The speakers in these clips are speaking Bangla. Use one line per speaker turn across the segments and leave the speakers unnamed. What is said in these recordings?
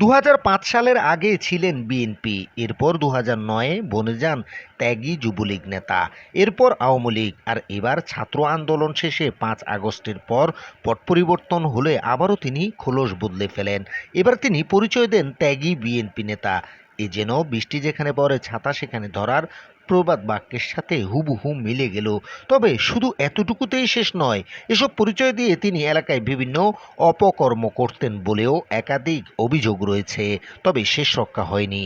দু হাজার পাঁচ সালের আগে ছিলেন বিএনপি, এরপর দু নয়ে বনে যান ত্যাগী যুবলীগ নেতা। এরপর আওয়ামী লীগ, আর এবার ছাত্র আন্দোলন শেষে পাঁচ আগস্টের পর পট পরিবর্তন হলে আবারও তিনি খোলস বদলে ফেলেন। এবার তিনি পরিচয় দেন ত্যাগী বিএনপি নেতা। এ যেন বৃষ্টি যেখানে পড়ে, ছাতা সেখানে ধরার প্রবাদ বাক্যের সাথে হুবহু মিলে গেল। তবে শুধু এতটুকুতেই শেষ নয়, এসব পরিচয় দিয়ে তিনি এলাকায় বিভিন্ন অপকর্ম করতেন বলেও একাধিক অভিযোগ রয়েছে, তবে শেষ রক্ষা হয়নি।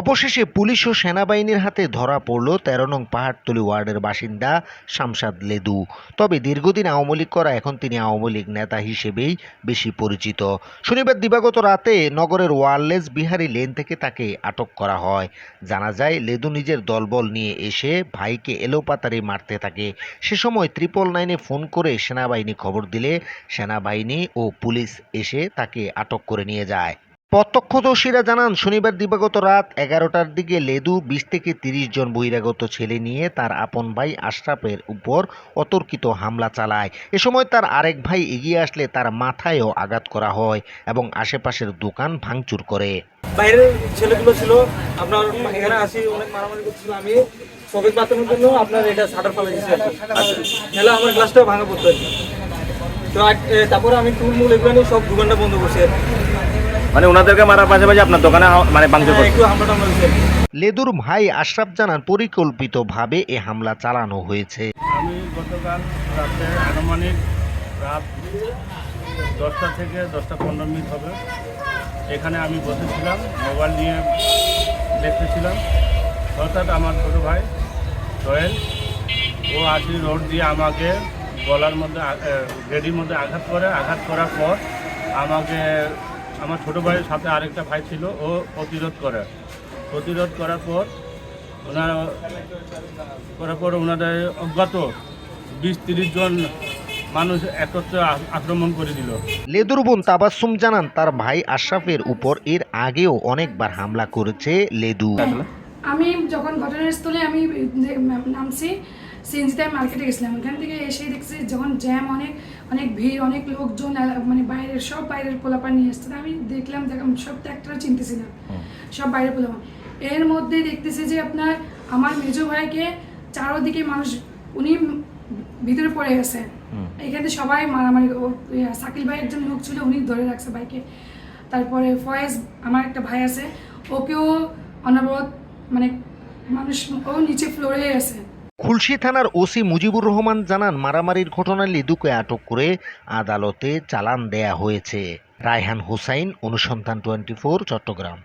অবশেষে পুলিশ ও সেনাবাহিনীর হাতে ধরা পড়ল তেরো নং পাহাড়তলি ওয়ার্ডের বাসিন্দা শামসাদ লেদু। তবে দীর্ঘদিন আওয়ামী লীগ করা এখন তিনি আওয়ামী লীগ নেতা হিসেবেই বেশি পরিচিত। শনিবার দিবাগত রাতে নগরের ওয়ারলেস বিহারি লেন থেকে তাকে আটক করা হয়। জানা যায়, লেদু নিজের দলবল নিয়ে এসে ভাইকে এলোপাতারি মারতে থাকে। সে সময় ত্রিপল নাইনে ফোন করে সেনাবাহিনী খবর দিলে সেনাবাহিনী ও পুলিশ এসে তাকে আটক করে নিয়ে যায়। প্রত্যক্ষদর্শীরা জানান, শনিবার দিবাগত রাত এগারোটার দিকে লেদু বিশ থেকে তিরিশ জন বহিরাগত ছেলে নিয়ে তার আপন ভাই আশরাফের উপর অতর্কিত হামলা চালায় এ সময় তার আরেক ভাই এগিয়ে আসলে তার মাথায়ও আঘাত করা হয় এবং আশেপাশের দোকান ভাঙচুর করে
বাইরের ছেলেগুলো ছিল আপনার এখানে আসি, অনেক মারামারি করছিল আমি জন্য আপনার এটা শাটার। নাহলে আমার গ্লাসটা ভাঙা পড়তো। তো তারপরে আমি টুল মুল এগুলো সব দোকানটা বন্ধ করছি।
মানে ওনাদেরকে মারার পাশাপাশি আপনার দোকানে মানে ভাঙচুর
হ্যাঁ।
লেদুর ভাই আশরাফ জানান পরিকল্পিতভাবে এ হামলা চালানো হয়েছে।
আমি গতকাল রাতে আনুমানিক রাত দশটা থেকে দশটা পনেরো মিনিট হবে। এখানে আমি বসেছিলাম মোবাইল নিয়ে দেখতেছিলাম। অর্থাৎ আমার ছোটো ভাই সোহেল ও আসি রোড দিয়ে আমাকে গলার মধ্যে গেডির মধ্যে আঘাত করে। আঘাত করার পর আমাকে আমার ছোটো ভাইয়ের সাথে আরেকটা ভাই ছিল ও প্রতিরোধ করে। প্রতিরোধ করার পর ওনারা করার পর ওনাদের অজ্ঞাত বিশ তিরিশ জন মানুষ একত্রে আক্রমণ করে দিল।
লেদুর বোন তাবাসসুম জানান তার ভাই আশরাফের উপর এর আগেও অনেকবার হামলা করেছে লেদু।
আমি যখন ঘটনাস্থলে আমি নামছি আমি মার্কেটে গেছিলাম। ওখান থেকে এসে দেখছি যখন জ্যাম অনেক অনেক ভিড় অনেক লোকজন মানে বাইরের সব বাইরের পোলাপান নিয়ে এসছে আমি দেখলাম দেখলাম সব তো একটা চিনতেছি না। সব বাইরের পোলাপান। এর মধ্যে দেখতেছি যে আপনার আমার মেজো ভাইকে চারোদিকে মানুষ উনি ভিতরে পড়ে গেছে। এখানে সবাই মারামারি ও- সাকিল ভাই একজন লোক ছিল উনি ধরে রাখছে বাইকে তারপরে ফয়েজ আমার একটা ভাই আছে ওকেও অনবরত মানে মানুষ ও নিচে ফ্লোরে আছে।
খুলশি থানার ওসি মুজিবুর রহমান জানান, মারামারির ঘটনায় লিদুকে আটক করে আদালতে চালান দেয়া হয়েছে। রায়হান হুসাইন, অনুসন্ধান টোয়েন্টি চট্টগ্রাম।